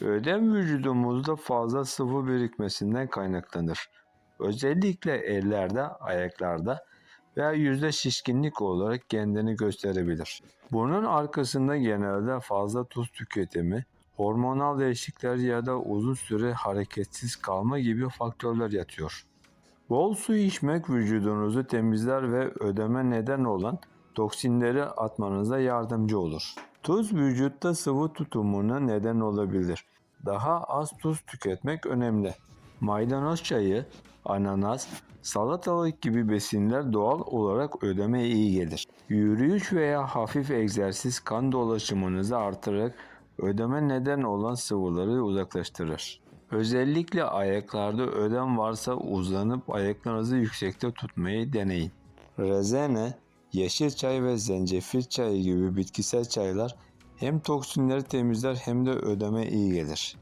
Ödem vücudumuzda fazla sıvı birikmesinden kaynaklanır. Özellikle ellerde, ayaklarda veya yüzde şişkinlik olarak kendini gösterebilir. Bunun arkasında genelde fazla tuz tüketimi, hormonal değişiklikler ya da uzun süre hareketsiz kalma gibi faktörler yatıyor. Bol su içmek vücudunuzu temizler ve ödeme neden olan toksinleri atmanıza yardımcı olur. Tuz vücutta sıvı tutumuna neden olabilir. Daha az tuz tüketmek önemli. Maydanoz çayı, ananas, salatalık gibi besinler doğal olarak ödeme iyi gelir. Yürüyüş veya hafif egzersiz kan dolaşımınızı artırarak ödeme neden olan sıvıları uzaklaştırır. Özellikle ayaklarda ödem varsa uzanıp ayaklarınızı yüksekte tutmayı deneyin. Rezene, yeşil çay ve zencefil çayı gibi bitkisel çaylar hem toksinleri temizler hem de ödeme iyi gelir.